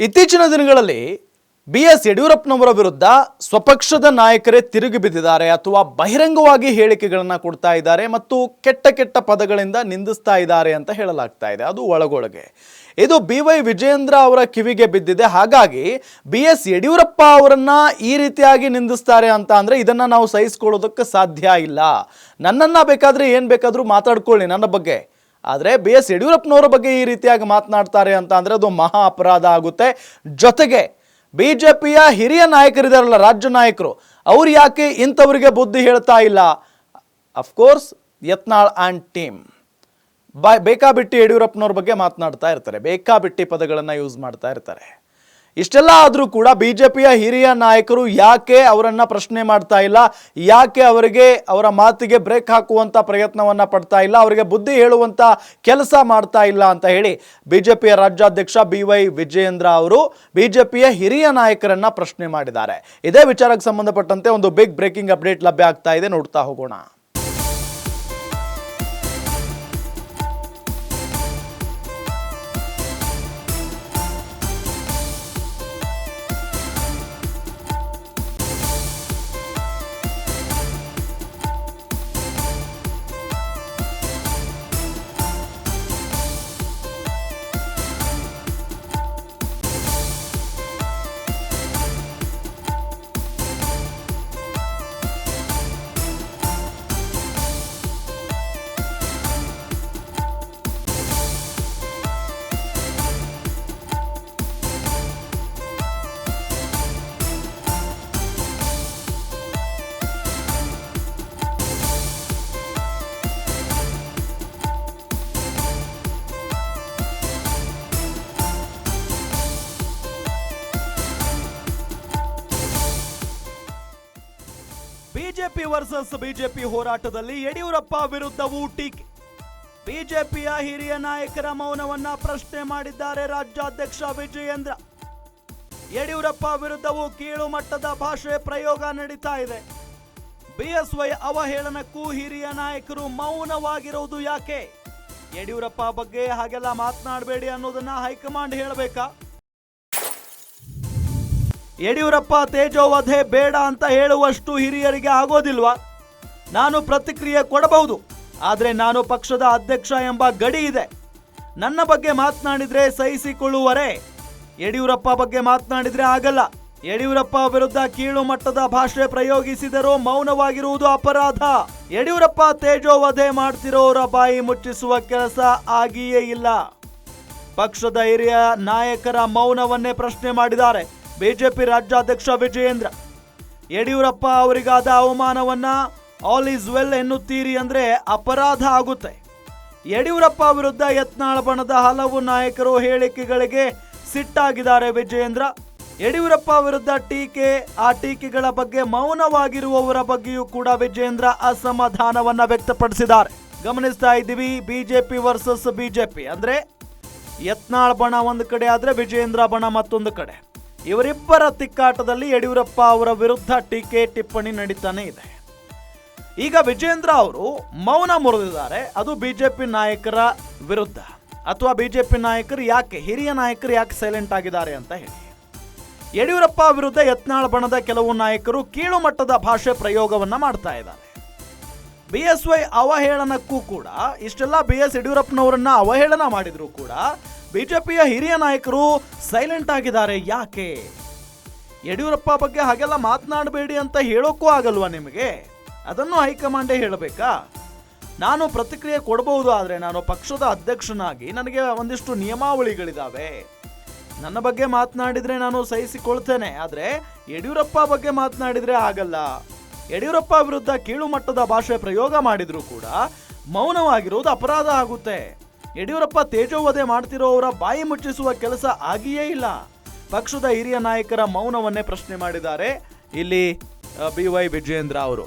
ಇತ್ತೀಚಿನ ದಿನಗಳಲ್ಲಿ B S ಯಡಿಯೂರಪ್ಪನವರ ವಿರುದ್ಧ ಸ್ವಪಕ್ಷದ ನಾಯಕರೇ ತಿರುಗಿ ಬಿದ್ದಿದ್ದಾರೆ ಅಥವಾ ಬಹಿರಂಗವಾಗಿ ಹೇಳಿಕೆಗಳನ್ನು ಕೊಡ್ತಾ ಇದ್ದಾರೆ ಮತ್ತು ಕೆಟ್ಟ ಕೆಟ್ಟ ಪದಗಳಿಂದ ನಿಂದಿಸ್ತಾ ಇದ್ದಾರೆ ಅಂತ ಹೇಳಲಾಗ್ತಾ ಇದೆ. ಅದು ಒಳಗೊಳಗೆ. ಇದು ಬಿ ವೈ ವಿಜಯೇಂದ್ರ ಅವರ ಕಿವಿಗೆ ಬಿದ್ದಿದೆ. ಹಾಗಾಗಿ ಬಿ ಎಸ್ ಯಡಿಯೂರಪ್ಪ ಅವರನ್ನು ಈ ರೀತಿಯಾಗಿ ನಿಂದಿಸ್ತಾರೆ ಅಂತ ಅಂದರೆ ಇದನ್ನು ನಾವು ಸಹಿಸ್ಕೊಳ್ಳೋದಕ್ಕೆ ಸಾಧ್ಯ ಇಲ್ಲ. ನನ್ನನ್ನು ಬೇಕಾದರೆ ಏನು ಬೇಕಾದರೂ ಮಾತಾಡ್ಕೊಳ್ಳಿ ನನ್ನ ಬಗ್ಗೆ. ಆದರೆ ಬಿ ಎಸ್ ಯಡಿಯೂರಪ್ಪನವರ ಬಗ್ಗೆ ಈ ರೀತಿಯಾಗಿ ಮಾತನಾಡ್ತಾರೆ ಅಂತ ಅಂದರೆ ಅದು ಮಹಾ ಅಪರಾಧ ಆಗುತ್ತೆ. ಜೊತೆಗೆ ಬಿ ಜೆ ಪಿಯ ಹಿರಿಯ ನಾಯಕರಿದಾರಲ್ಲ, ರಾಜ್ಯ ನಾಯಕರು, ಅವ್ರು ಯಾಕೆ ಇಂಥವರಿಗೆ ಬುದ್ಧಿ ಹೇಳ್ತಾ ಇಲ್ಲ? ಅಫ್ಕೋರ್ಸ್ ಯತ್ನಾಳ್ ಆ್ಯಂಡ್ ಟೀಮ್ ಬಾ ಬೇಕಾಬಿಟ್ಟಿ ಯಡಿಯೂರಪ್ಪನವ್ರ ಬಗ್ಗೆ ಮಾತನಾಡ್ತಾ ಇರ್ತಾರೆ. ಬೇಕಾಬಿಟ್ಟಿ ಪದಗಳನ್ನು ಯೂಸ್ ಮಾಡ್ತಾ ಇರ್ತಾರೆ. ಇಷ್ಟೆಲ್ಲ ಆದರೂ ಕೂಡ ಬಿ ಜೆ ಪಿಯ ಹಿರಿಯ ನಾಯಕರು ಯಾಕೆ ಅವರನ್ನು ಪ್ರಶ್ನೆ ಮಾಡ್ತಾ ಇಲ್ಲ? ಯಾಕೆ ಅವರಿಗೆ ಅವರ ಮಾತಿಗೆ ಬ್ರೇಕ್ ಹಾಕುವಂಥ ಪ್ರಯತ್ನವನ್ನು ಪಡ್ತಾ ಇಲ್ಲ? ಅವರಿಗೆ ಬುದ್ಧಿ ಹೇಳುವಂಥ ಕೆಲಸ ಮಾಡ್ತಾ ಇಲ್ಲ ಅಂತ ಹೇಳಿ ಬಿ ಜೆ ಪಿಯ ರಾಜ್ಯಾಧ್ಯಕ್ಷ ಬಿ ವೈ ವಿಜಯೇಂದ್ರ ಅವರು ಬಿ ಜೆ ಪಿಯ ಹಿರಿಯ ನಾಯಕರನ್ನು ಪ್ರಶ್ನೆ ಮಾಡಿದ್ದಾರೆ. ಇದೇ ವಿಚಾರಕ್ಕೆ ಸಂಬಂಧಪಟ್ಟಂತೆ ಒಂದು ಬಿಗ್ ಬ್ರೇಕಿಂಗ್ ಅಪ್ಡೇಟ್ ಲಭ್ಯ ಆಗ್ತಾ ಇದೆ. ನೋಡ್ತಾ ಹೋಗೋಣ. ಬಿಜೆಪಿ ವರ್ಸಸ್ ಬಿಜೆಪಿ ಹೋರಾಟದಲ್ಲಿ ಯಡಿಯೂರಪ್ಪ ವಿರುದ್ಧವೂ ಟೀಕೆ ಬಿಜೆಪಿಯ ಹಿರಿಯ ನಾಯಕರ ಮೌನವನ್ನ ಪ್ರಶ್ನೆ ಮಾಡಿದ್ದಾರೆ ರಾಜ್ಯಾಧ್ಯಕ್ಷ ವಿಜಯೇಂದ್ರ. ಯಡಿಯೂರಪ್ಪ ವಿರುದ್ಧವೂ ಕೀಳು ಮಟ್ಟದ ಭಾಷೆ ಪ್ರಯೋಗ ನಡೀತಾ ಇದೆ. ಬಿಎಸ್ವೈ ಅವಹೇಳನಕ್ಕೂ ಹಿರಿಯ ನಾಯಕರು ಮೌನವಾಗಿರುವುದು ಯಾಕೆ? ಯಡಿಯೂರಪ್ಪ ಬಗ್ಗೆ ಹಾಗೆಲ್ಲ ಮಾತನಾಡಬೇಡಿ ಅನ್ನೋದನ್ನ ಹೈಕಮಾಂಡ್ ಹೇಳಬೇಕಾ? ಯಡಿಯೂರಪ್ಪ ತೇಜೋವಧೆ ಬೇಡ ಅಂತ ಹೇಳುವಷ್ಟು ಹಿರಿಯರಿಗೆ ಆಗೋದಿಲ್ವಾ? ನಾನು ಪ್ರತಿಕ್ರಿಯೆ ಕೊಡಬಹುದು, ಆದರೆ ನಾನು ಪಕ್ಷದ ಅಧ್ಯಕ್ಷ ಎಂಬ ಗಡಿ ಇದೆ. ನನ್ನ ಬಗ್ಗೆ ಮಾತನಾಡಿದರೆ ಸಹಿಸಿಕೊಳ್ಳುವರೆ? ಯಡಿಯೂರಪ್ಪ ಬಗ್ಗೆ ಮಾತನಾಡಿದರೆ ಆಗಲ್ಲ. ಯಡಿಯೂರಪ್ಪ ವಿರುದ್ಧ ಕೀಳು ಮಟ್ಟದ ಭಾಷೆ ಪ್ರಯೋಗಿಸಿದರೂ ಮೌನವಾಗಿರುವುದು ಅಪರಾಧ. ಯಡಿಯೂರಪ್ಪ ತೇಜೋವಧೆ ಮಾಡ್ತಿರೋರ ಬಾಯಿ ಮುಚ್ಚಿಸುವ ಕೆಲಸ ಆಗಿಯೇ ಇಲ್ಲ. ಪಕ್ಷದ ಹಿರಿಯ ನಾಯಕರ ಮೌನವನ್ನೇ ಪ್ರಶ್ನೆ ಮಾಡಿದ್ದಾರೆ. ಬಿಜೆಪಿ ರಾಜ್ಯಾಧ್ಯಕ್ಷ ವಿಜಯೇಂದ್ರ. ಯಡಿಯೂರಪ್ಪ ಅವರಿಗಾದ ಅವಮಾನವನ್ನ ಆಲ್ ಈಸ್ ವೆಲ್ ಎನ್ನುತ್ತೀರಿ ಅಂದ್ರೆ ಅಪರಾಧ ಆಗುತ್ತೆ. ಯಡಿಯೂರಪ್ಪ ವಿರುದ್ಧ ಯತ್ನಾಳ ಬಣದ ಹಲವು ನಾಯಕರು ಹೇಳಿಕೆಗಳಿಗೆ ಸಿಟ್ಟಾಗಿದ್ದಾರೆ ವಿಜಯೇಂದ್ರ. ಯಡಿಯೂರಪ್ಪ ವಿರುದ್ಧ ಟೀಕೆ, ಆ ಟೀಕೆಗಳ ಬಗ್ಗೆ ಮೌನವಾಗಿರುವವರ ಬಗ್ಗೆಯೂ ಕೂಡ ವಿಜಯೇಂದ್ರ ಅಸಮಾಧಾನವನ್ನ ವ್ಯಕ್ತಪಡಿಸಿದ್ದಾರೆ. ಗಮನಿಸ್ತಾ ಇದ್ದೀವಿ, ಬಿಜೆಪಿ ವರ್ಸಸ್ ಬಿಜೆಪಿ ಅಂದ್ರೆ ಯತ್ನಾಳ್ ಬಣ ಒಂದು ಕಡೆ ಆದ್ರೆ ವಿಜಯೇಂದ್ರ ಬಣ ಮತ್ತೊಂದು ಕಡೆ. ಇವರಿಬ್ಬರ ತಿಕ್ಕಾಟದಲ್ಲಿ ಯಡಿಯೂರಪ್ಪ ಅವರ ವಿರುದ್ಧ ಟೀಕೆ ಟಿಪ್ಪಣಿ ನಡೀತಾನೆ ಇದೆ. ಈಗ ವಿಜೇಂದ್ರ ಅವರು ಮೌನ ಮುರಿದಿದ್ದಾರೆ. ಅದು ಬಿಜೆಪಿ ನಾಯಕರ ವಿರುದ್ಧ. ಅಥವಾ ಬಿಜೆಪಿ ನಾಯಕರು ಯಾಕೆ, ಹಿರಿಯ ನಾಯಕರು ಯಾಕೆ ಸೈಲೆಂಟ್ ಆಗಿದ್ದಾರೆ ಅಂತ ಹೇಳಿ. ಯಡಿಯೂರಪ್ಪ ವಿರುದ್ಧ ಯತ್ನಾಳ್ ಬಣದ ಕೆಲವು ನಾಯಕರು ಕೀಳು ಮಟ್ಟದ ಭಾಷೆ ಪ್ರಯೋಗವನ್ನು ಮಾಡ್ತಾ ಇದ್ದಾರೆ. ಬಿ ಎಸ್ ವೈ ಅವಹೇಳನಕ್ಕೂ ಕೂಡ, ಇಷ್ಟೆಲ್ಲ ಬಿ ಎಸ್ ಯಡಿಯೂರಪ್ಪನವರನ್ನ ಅವಹೇಳನ ಮಾಡಿದ್ರು ಕೂಡ, ಬಿಜೆಪಿಯ ಹಿರಿಯ ನಾಯಕರು ಸೈಲೆಂಟ್ ಆಗಿದ್ದಾರೆ. ಯಾಕೆ? ಯಡಿಯೂರಪ್ಪ ಬಗ್ಗೆ ಹಾಗೆಲ್ಲ ಮಾತನಾಡಬೇಡಿ ಅಂತ ಹೇಳೋಕ್ಕೂ ಆಗಲ್ವಾ ನಿಮಗೆ? ಅದನ್ನು ಹೈಕಮಾಂಡೇ ಹೇಳಬೇಕಾ? ನಾನು ಪ್ರತಿಕ್ರಿಯೆ ಕೊಡಬಹುದು ಆದರೆ ನಾನು ಪಕ್ಷದ ಅಧ್ಯಕ್ಷನಾಗಿ ನನಗೆ ಒಂದಿಷ್ಟು ನಿಯಮಾವಳಿಗಳಿದ್ದಾವೆ ನನ್ನ ಬಗ್ಗೆ ಮಾತನಾಡಿದರೆ ನಾನು ಸಹಿಸಿಕೊಳ್ತೇನೆ, ಆದರೆ ಯಡಿಯೂರಪ್ಪ ಬಗ್ಗೆ ಮಾತನಾಡಿದರೆ ಆಗಲ್ಲ. ಯಡಿಯೂರಪ್ಪ ವಿರುದ್ಧ ಕೀಳು ಮಟ್ಟದ ಭಾಷೆ ಪ್ರಯೋಗ ಮಾಡಿದ್ರು ಕೂಡ ಮೌನವಾಗಿರುವುದು ಅಪರಾಧ ಆಗುತ್ತೆ. ಯಡಿಯೂರಪ್ಪ ತೇಜೋವಧೆ ಮಾಡ್ತಿರೋವರ ಬಾಯಿ ಮುಚ್ಚಿಸುವ ಕೆಲಸ ಆಗಿಯೇ ಇಲ್ಲ. ಪಕ್ಷದ ಹಿರಿಯ ನಾಯಕರ ಮೌನವನ್ನೇ ಪ್ರಶ್ನೆ ಮಾಡಿದ್ದಾರೆ. ಇಲ್ಲಿ ಬಿ ವೈ ವಿಜಯೇಂದ್ರ ಅವರು.